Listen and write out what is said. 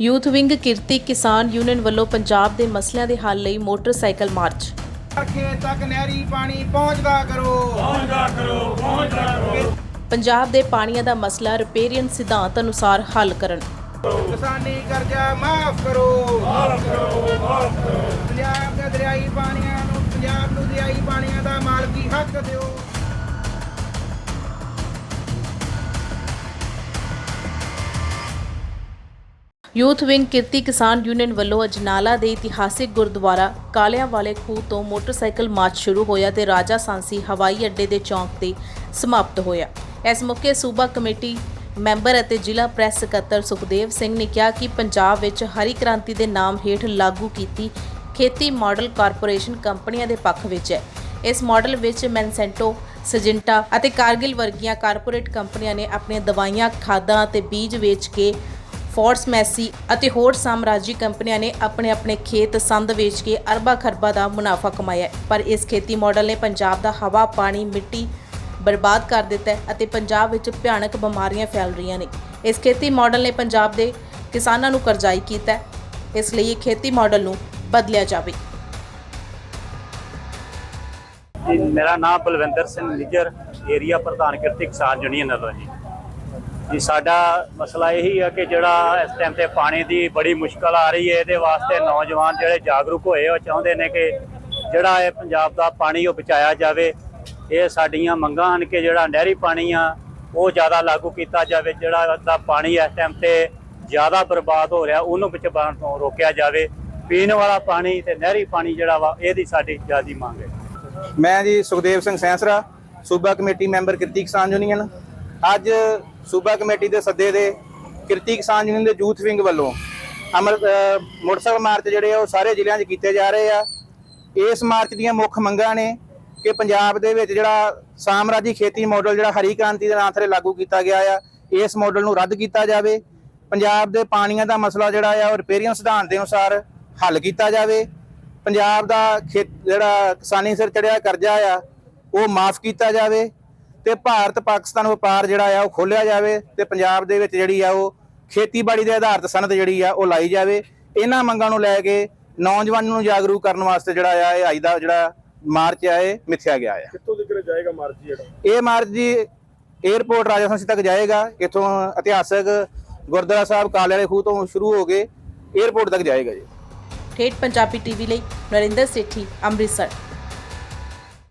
Youth wing Kirti Kisan union ਵੱਲੋਂ ਪੰਜਾਬ ਦੇ ਮਸਲਿਆਂ ਦੇ ਹੱਲ ਲਈ ਮੋਟਰਸਾਈਕਲ ਮਾਰਚ। ਖੇਤ ਤੱਕ ਨਹਿਰੀ ਪਾਣੀ ਪਹੁੰਚਦਾ ਕਰੋ। ਪੰਜਾਬ ਦੇ ਪਾਣੀਆਂ ਦਾ ਮਸਲਾ ਰਿਪੇਰੀਅਨ ਸਿਧਾਂਤ ਅਨੁਸਾਰ ਹੱਲ ਕਰਨ। ਕਿਸਾਨੀ ਕਰਜ਼ਾ ਮਾਫ ਕਰੋ। ਮਾਫ ਕਰੋ ਮਾਫ ਕਰੋ। ਪੰਜਾਬ ਦੇ ਦਰਿਆਈ ਪਾਣੀਆਂ ਨੂੰ ਪੰਜਾਬ ਨੂੰ ਦਰਿਆਈ ਪਾਣੀਆਂ ਦਾ ਮਾਲਕੀ ਹੱਕ ਦਿਓ। Youth wing Kirti Kisan union ਵੱਲੋਂ ਅਜਨਾਲਾ ਦੇ ਇਤਿਹਾਸਿਕ ਗੁਰਦੁਆਰਾ ਕਾਲਿਆਂ ਵਾਲੇ ਖੂਹ ਤੋਂ ਮੋਟਰਸਾਈਕਲ ਮਾਰਚ ਸ਼ੁਰੂ ਹੋਇਆ ਤੇ ਰਾਜਾ ਸਾਂਸੀ ਹਵਾਈ ਅੱਡੇ ਦੇ ਚੌਂਕ ਤੇ ਸਮਾਪਤ ਹੋਇਆ। ਇਸ ਮੌਕੇ ਸੂਬਾ ਕਮੇਟੀ ਮੈਂਬਰ ਅਤੇ ਜ਼ਿਲ੍ਹਾ ਪ੍ਰੈਸ ਸਕੱਤਰ ਸੁਖਦੇਵ ਸਿੰਘ ਨੇ ਕਿਹਾ ਕਿ ਪੰਜਾਬ ਵਿੱਚ ਹਰੀ ਕ੍ਰਾਂਤੀ ਦੇ ਨਾਮ ਹੇਠ ਲਾਗੂ ਕੀਤੀ ਖੇਤੀ ਮਾਡਲ ਕਾਰਪੋਰੇਸ਼ਨ ਕੰਪਨੀਆਂ ਦੇ ਪੱਖ ਵਿੱਚ ਹੈ। ਇਸ ਮਾਡਲ ਵਿੱਚ ਮੈਨਸੈਂਟੋ, ਸਜਿੰਟਾ ਅਤੇ ਕਾਰਗਿਲ ਵਰਗੀਆਂ ਕਾਰਪੋਰੇਟ ਕੰਪਨੀਆਂ ਨੇ ਆਪਣੀਆਂ ਦਵਾਈਆਂ, ਖਾਦਾਂ ਅਤੇ ਬੀਜ ਵੇਚ ਕੇ ਫੋਰਸ ਮੈਸੀ ਅਤੇ ਹੋਰ ਸਾਮਰਾਜੀ ਕੰਪਨੀਆਂ ਨੇ ਆਪਣੇ ਆਪਣੇ ਖੇਤ ਸੰਦ ਵੇਚ ਕੇ ਅਰਬਾਂ ਖਰਬਾਂ ਦਾ ਮੁਨਾਫਾ ਕਮਾਇਆ ਪਰ ਇਸ ਖੇਤੀ ਮਾਡਲ ਨੇ ਪੰਜਾਬ ਦਾ ਹਵਾ, ਪਾਣੀ, ਮਿੱਟੀ ਬਰਬਾਦ ਕਰ ਦਿੱਤਾ ਹੈ ਅਤੇ ਪੰਜਾਬ ਵਿੱਚ ਭਿਆਨਕ ਬਿਮਾਰੀਆਂ ਫੈਲ ਰਹੀਆਂ ਨੇ। ਇਸ ਖੇਤੀ ਮਾਡਲ ਨੇ ਪੰਜਾਬ ਦੇ ਕਿਸਾਨਾਂ ਨੂੰ ਕਰਜ਼ਾਈ ਕੀਤਾ ਇਸ ਲਈ ਇਹ ਖੇਤੀ ਮਾਡਲ ਨੂੰ ਬਦਲਿਆ ਜਾਵੇ। ਜੀ, ਮੇਰਾ ਨਾਮ ਬਲਵਿੰਦਰ ਸਿੰਘ ਨਿੱਜਰ, ਏਰੀਆ ਪ੍ਰਧਾਨ ਕਿਰਤੀ ਕਿਸਾਨ ਯੂਨੀਅਨ ਵੱਲੋਂ ਜੀ। ਜੀ, ਸਾਡਾ ਮਸਲਾ ਇਹੀ ਆ ਕਿ ਜਿਹੜਾ ਇਸ ਟਾਈਮ ਤੇ ਪਾਣੀ ਦੀ ਬੜੀ ਮੁਸ਼ਕਲ ਆ ਰਹੀ ਹੈ, ਇਹਦੇ ਵਾਸਤੇ ਨੌਜਵਾਨ ਜਿਹੜੇ ਜਾਗਰੂਕ ਹੋਏ ਉਹ ਚਾਹੁੰਦੇ ਨੇ ਕਿ ਜਿਹੜਾ ਇਹ ਪੰਜਾਬ ਦਾ ਪਾਣੀ ਉਹ ਬਚਾਇਆ ਜਾਵੇ। ਇਹ ਸਾਡੀਆਂ ਮੰਗਾਂ ਹਨ ਕਿ ਜਿਹੜਾ ਨਹਿਰੀ ਪਾਣੀ ਆ, ਉਹ ਜ਼ਿਆਦਾ ਲਾਗੂ ਕੀਤਾ ਜਾਵੇ, ਜਿਹੜਾ ਦਾ ਪਾਣੀ ਇਸ ਟਾਈਮ ਤੇ ਜ਼ਿਆਦਾ ਬਰਬਾਦ ਹੋ ਰਿਹਾ, ਉਹਨੂੰ ਬਚਾਉਣ ਤੋਂ ਰੋਕਿਆ ਜਾਵੇ। ਪੀਣ ਵਾਲਾ ਪਾਣੀ ਤੇ ਨਹਿਰੀ ਪਾਣੀ ਜਿਹੜਾ ਵਾ, ਇਹਦੀ ਸਾਡੀ ਜ਼ਿਆਦੀ ਮੰਗ ਹੈ। ਮੈਂ ਜੀ ਸੁਖਦੇਵ ਸਿੰਘ ਸੈਂਸਰਾ, ਸੂਬਾ committee member Kirti Kisan union. ਅੱਜ ਸੂਬਾ ਕਮੇਟੀ ਦੇ ਸੱਦੇ ਦੇ ਕਿਰਤੀ ਕਿਸਾਨ ਯੂਨੀਅਨ ਦੇ ਯੂਥ ਵਿੰਗ ਵੱਲੋਂ ਅਮਰ ਮੋਟਰਸਾਈਕਲ ਮਾਰਚ ਜਿਹੜੇ ਆ ਉਹ ਸਾਰੇ ਜ਼ਿਲ੍ਹਿਆਂ 'ਚ ਕੀਤੇ ਜਾ ਰਹੇ ਆ। ਇਸ ਮਾਰਚ ਦੀਆਂ ਮੁੱਖ ਮੰਗਾਂ ਨੇ ਕਿ ਪੰਜਾਬ ਦੇ ਵਿੱਚ ਜਿਹੜਾ ਸਾਮਰਾਜੀ ਖੇਤੀ ਮਾਡਲ ਜਿਹੜਾ ਹਰੀ ਕ੍ਰਾਂਤੀ ਦੇ ਨਾਂ ਥਲੇ ਲਾਗੂ ਕੀਤਾ ਗਿਆ ਆ, ਇਸ ਮਾਡਲ ਨੂੰ ਰੱਦ ਕੀਤਾ ਜਾਵੇ। ਪੰਜਾਬ ਦੇ ਪਾਣੀਆਂ ਦਾ ਮਸਲਾ ਜਿਹੜਾ ਆ, ਉਹ ਰਿਪੇਰੀਅਨ ਸਿਧਾਂਤ ਦੇ ਅਨੁਸਾਰ ਹੱਲ ਕੀਤਾ ਜਾਵੇ। ਪੰਜਾਬ ਦਾ ਖੇਤ ਜਿਹੜਾ ਕਿਸਾਨੀ ਸਿਰ ਚੜਿਆ ਕਰਜ਼ਾ ਆ, ਉਹ ਮਾਫ ਕੀਤਾ ਜਾਵੇ। ਤੇ ਭਾਰਤ ਪਾਕਿਸਤਾਨ ਵਪਾਰ ਜਿਹੜਾ ਆ ਉਹ ਖੋਲਿਆ ਜਾਵੇ ਤੇ ਪੰਜਾਬ ਦੇ ਵਿੱਚ ਜਿਹੜੀ ਆ ਉਹ ਖੇਤੀਬਾੜੀ ਦੇ ਆਧਾਰਿਤ ਸਨਅਤ ਜਿਹੜੀ ਆ ਉਹ ਲਾਈ ਜਾਵੇ। ਇਹਨਾਂ ਮੰਗਾਂ ਨੂੰ ਲੈ ਕੇ ਨੌਜਵਾਨਾਂ ਨੂੰ ਜਾਗਰੂਕ ਕਰਨ ਵਾਸਤੇ ਜਿਹੜਾ ਆ ਇਹ ਅੱਜ ਦਾ ਜਿਹੜਾ ਮਾਰਚ ਆ ਇਹ ਮਿੱਥਿਆ ਗਿਆ ਆ। ਕਿੱਥੋਂ ਤੱਕ ਜਾਏਗਾ ਮਾਰਚ ਜਿਹੜਾ? ਇਹ ਮਾਰਚ ਜੀ 에어ਪੋਰਟ ਰਾਜਸਥਾਨ ਤੱਕ ਜਾਏਗਾ ਇਥੋਂ ਇਤਿਹਾਸਕ ਗੁਰਦੁਆਰਾ ਸਾਹਿਬ ਕਾਲੇ ਵਾਲੇ ਖੂਹ ਤੋਂ ਸ਼ੁਰੂ ਹੋ ਕੇ 에어ਪੋਰਟ ਤੱਕ ਜਾਏਗਾ ਜੀ। ਠੇਠ ਪੰਜਾਬੀ ਟੀਵੀ ਲਈ ਨਰਿੰਦਰ ਸੇਠੀ ਅੰਮ੍ਰਿਤਸਰ।